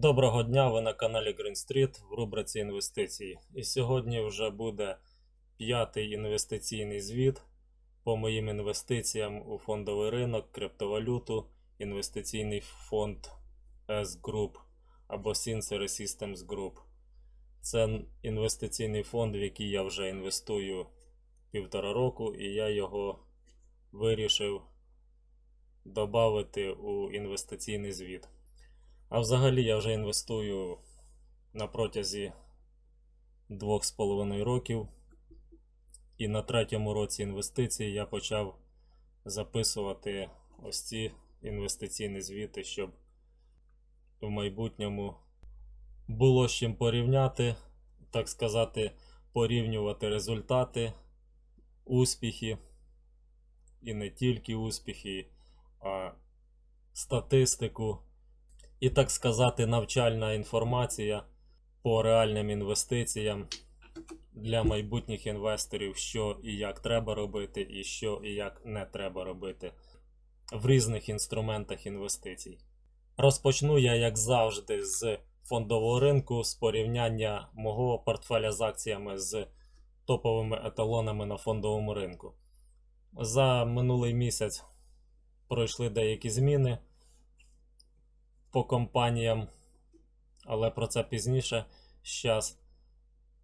Доброго дня, ви на каналі Green Street в рубриці інвестиції. І сьогодні вже буде п'ятий інвестиційний звіт по моїм інвестиціям у фондовий ринок, криптовалюту, інвестиційний фонд S Group або Sincere Systems Group. Це інвестиційний фонд, в який я вже інвестую півтора року, і я його вирішив додати у інвестиційний звіт. А взагалі я вже інвестую на протязі 2,5 років. І на третьому році інвестицій я почав записувати ось ці інвестиційні звіти, щоб в майбутньому було з чим порівняти, так сказати, порівнювати результати, успіхи, і не тільки успіхи, а статистику і, так сказати, навчальна інформація по реальним інвестиціям для майбутніх інвесторів, що і як треба робити, і що і як не треба робити в різних інструментах інвестицій. Розпочну я, як завжди, з фондового ринку, з порівняння мого портфеля з акціями з топовими еталонами на фондовому ринку. За минулий місяць пройшли деякі зміни по компаніям, але про це пізніше. Зараз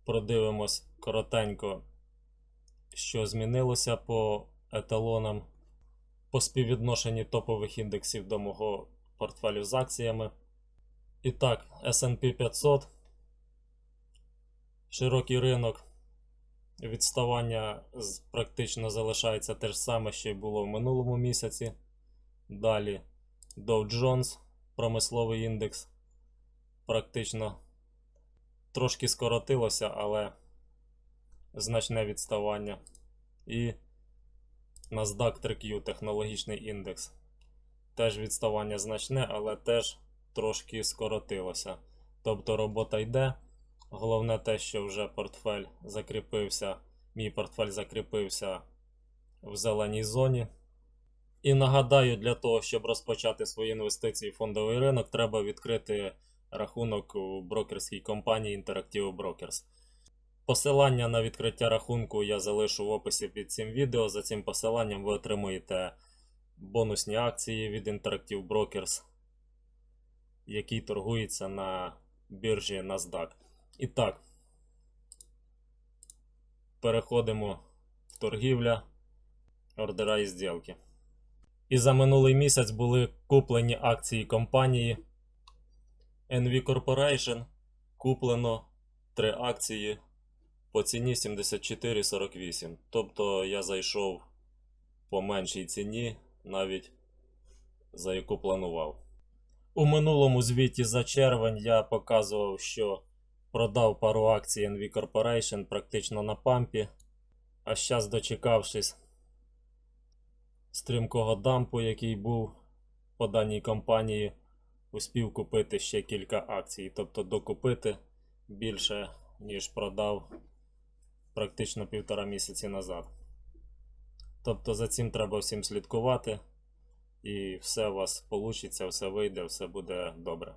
продивимось коротенько, що змінилося по еталонам по співвідношенні топових індексів до мого портфелю з акціями. І так, SP 500, широкий ринок. Відставання практично залишається те ж саме, що й було в минулому місяці. Далі Dow Jones, промисловий індекс. Практично трошки скоротилося, але значне відставання. І NASDAQ 3Q технологічний індекс. Теж відставання значне, але теж трошки скоротилося. Тобто робота йде. Головне те, що вже портфель закріпився, мій портфель закріпився в зеленій зоні. І нагадаю, для того, щоб розпочати свої інвестиції в фондовий ринок, треба відкрити рахунок у брокерській компанії Interactive Brokers. Посилання на відкриття рахунку я залишу в описі під цим відео. За цим посиланням ви отримуєте бонусні акції від Interactive Brokers, які торгуються на біржі NASDAQ. І так, переходимо в торгівля, ордера і зділки. І за минулий місяць були куплені акції компанії NV Corporation. Куплено 3 акції по ціні 74,48. Тобто я зайшов по меншій ціні, навіть за яку планував. У минулому звіті за червень я показував, що продав пару акцій NV Corporation практично на пампі. А зараз, дочекавшись стрімкого дампу, який був по даній компанії, успів купити ще кілька акцій. Тобто докупити більше, ніж продав практично півтора місяці назад. Тобто за цим треба всім слідкувати, і все у вас вийде, все вийде, все буде добре.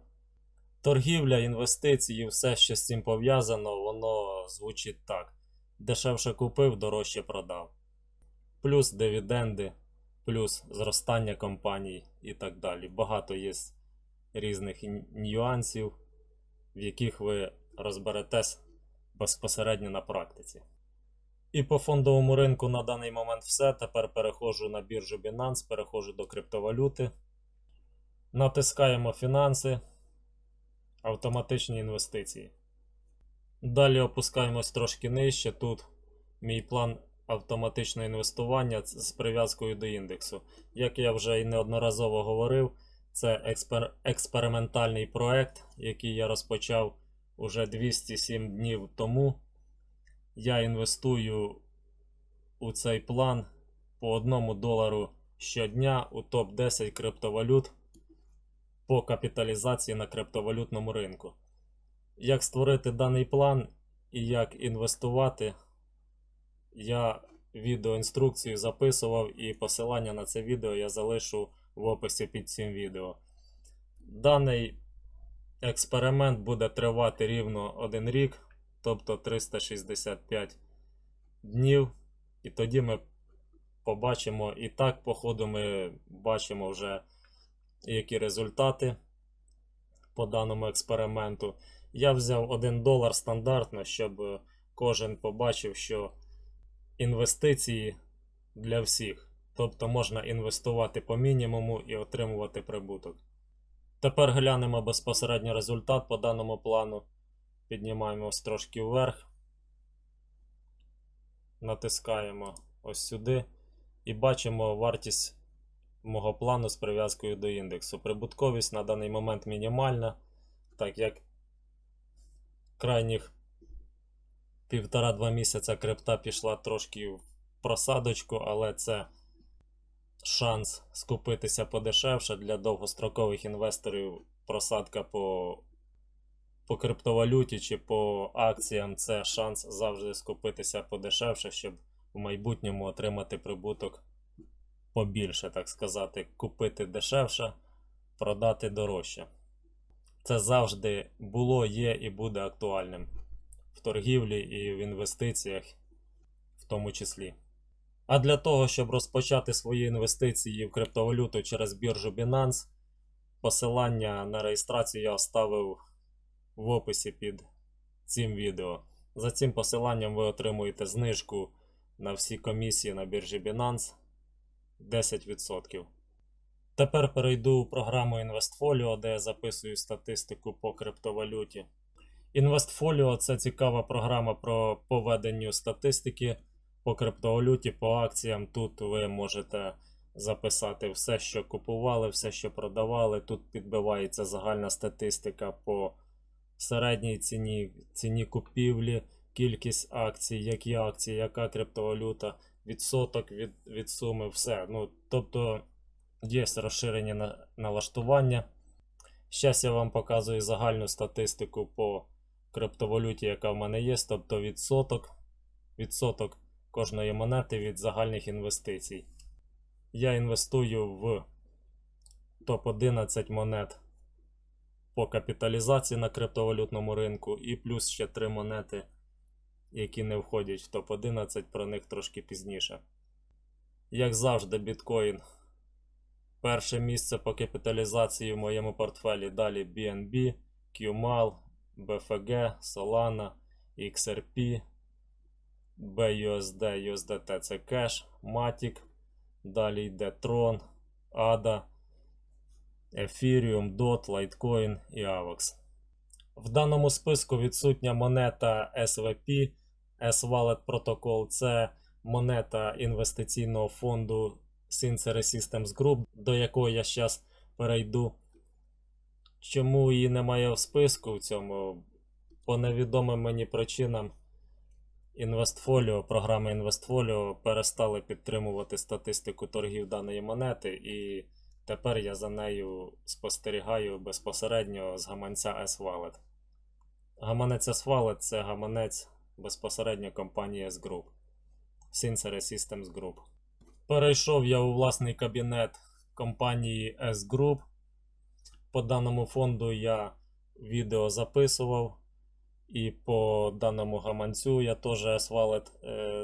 Торгівля, інвестиції, все, що з цим пов'язано, воно звучить так. Дешевше купив, дорожче продав. Плюс дивіденди, плюс зростання компаній і так далі. Багато є різних нюансів, в яких ви розберетесь безпосередньо на практиці. І по фондовому ринку на даний момент все. Тепер переходжу на біржу Binance, переходжу до криптовалюти. Натискаємо фінанси, автоматичні інвестиції. Далі опускаємось трошки нижче. Тут мій план автоматичного інвестування з прив'язкою до індексу. Як я вже і неодноразово говорив, це експер... експериментальний проект, який я розпочав уже 207 днів тому. Я інвестую у цей план по 1 долару щодня у топ-10 криптовалют по капіталізації на криптовалютному ринку. Як створити даний план і як інвестувати, я відеоінструкцію записував і посилання на це відео я залишу в описі під цим відео. Даний експеримент буде тривати рівно один рік, тобто 365 днів. І тоді ми побачимо, і так, по ходу, ми бачимо вже, які результати по даному експерименту. Я взяв 1 долар стандартно, щоб кожен побачив, що інвестиції для всіх. Тобто можна інвестувати по мінімуму і отримувати прибуток. Тепер глянемо безпосередньо результат по даному плану. Піднімаємось трошки вверх. Натискаємо ось сюди. І бачимо вартість мого плану з прив'язкою до індексу. Прибутковість на даний момент мінімальна, так як крайніх півтора-два місяця крипта пішла трошки в просадочку, але це шанс скупитися подешевше для довгострокових інвесторів. Просадка по, по криптовалюті чи по акціям це шанс завжди скупитися подешевше, щоб в майбутньому отримати прибуток побільше, так сказати, купити дешевше, продати дорожче. Це завжди було, є і буде актуальним в торгівлі і в інвестиціях, в тому числі. А для того, щоб розпочати свої інвестиції в криптовалюту через біржу Binance, посилання на реєстрацію я оставив в описі під цим відео. За цим посиланням ви отримуєте знижку на всі комісії на біржі Binance 10%. Тепер перейду у програму InvestFolio, де я записую статистику по криптовалюті. InvestFolio це цікава програма про поведенню статистики по криптовалюті, по акціям. Тут ви можете записати все, що купували, все, що продавали. Тут підбивається загальна статистика по середній ціні, ціні купівлі, кількість акцій, які акції, яка криптовалюта, відсоток від, від суми, все. Ну, тобто є розширені на, налаштування. Зараз я вам показую загальну статистику по криптовалюті, яка в мене є, тобто відсоток, відсоток кожної монети від загальних інвестицій. Я інвестую в топ-11 монет по капіталізації на криптовалютному ринку, і плюс ще 3 монети, які не входять в топ-11, про них трошки пізніше. Як завжди, біткоін. Перше місце по капіталізації в моєму портфелі. Далі BNB, QMAL, BFG, Solana, XRP, BUSD, USDT це кеш, Matic. Далі йде Tron, ADA, Ethereum, DOT, Litecoin і AVAX. В даному списку відсутня монета SVP, S-Wallet Protocol. Це монета інвестиційного фонду Sincere Systems Group, до якої я зараз перейду. Чому її немає в списку в цьому? По невідомим мені причинам. Інвестфоліо, програми Інвестфоліо перестали підтримувати статистику торгів даної монети, і тепер я за нею спостерігаю безпосередньо з гаманця S-Wallet. Гаманець S-Wallet це гаманець безпосередньо компанії S-Group. Sincere Systems Group. Перейшов я у власний кабінет компанії S-Group. По даному фонду я відео записував. І по даному гаманцю я теж е,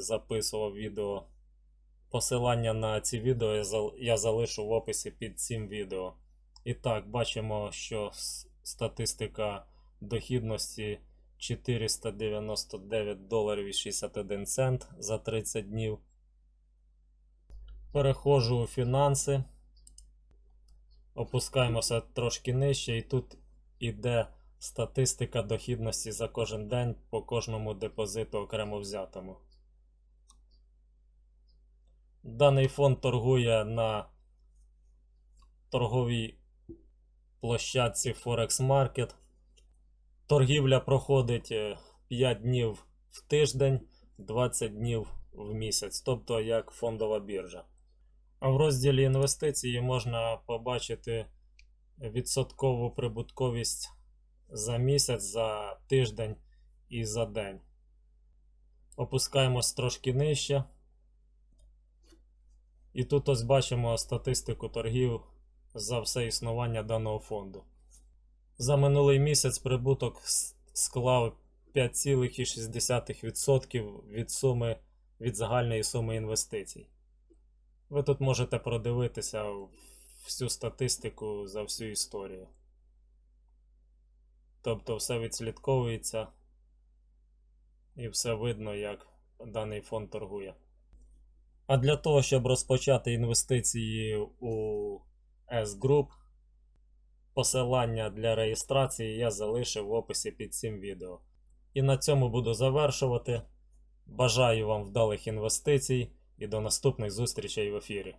записував відео. Посилання на ці відео я, залишу в описі під цим відео. І так, бачимо, що статистика дохідності 499 доларів і 61 цент за 30 днів. Переходжу у фінанси. Опускаємося трошки нижче, і тут іде статистика дохідності за кожен день по кожному депозиту окремо взятому. Даний фонд торгує на торговій площадці Forex Market. Торгівля проходить е, 5 днів в тиждень, 20 днів в місяць, тобто як фондова біржа. В розділі інвестиції можна побачити відсоткову прибутковість за місяць, за тиждень і за день. Опускаємось трошки нижче. І тут ось бачимо статистику торгів за все існування даного фонду. За минулий місяць прибуток склав 5,6% від суми від загальної суми інвестицій. Ви тут можете продивитися всю статистику за всю історію. Тобто все відслідковується і все видно, як даний фонд торгує. А для того, щоб розпочати інвестиції у S-Group, посилання для реєстрації я залишив в описі під цим відео. І на цьому буду завершувати. Бажаю вам вдалих інвестицій і до наступних зустрічей в ефірі.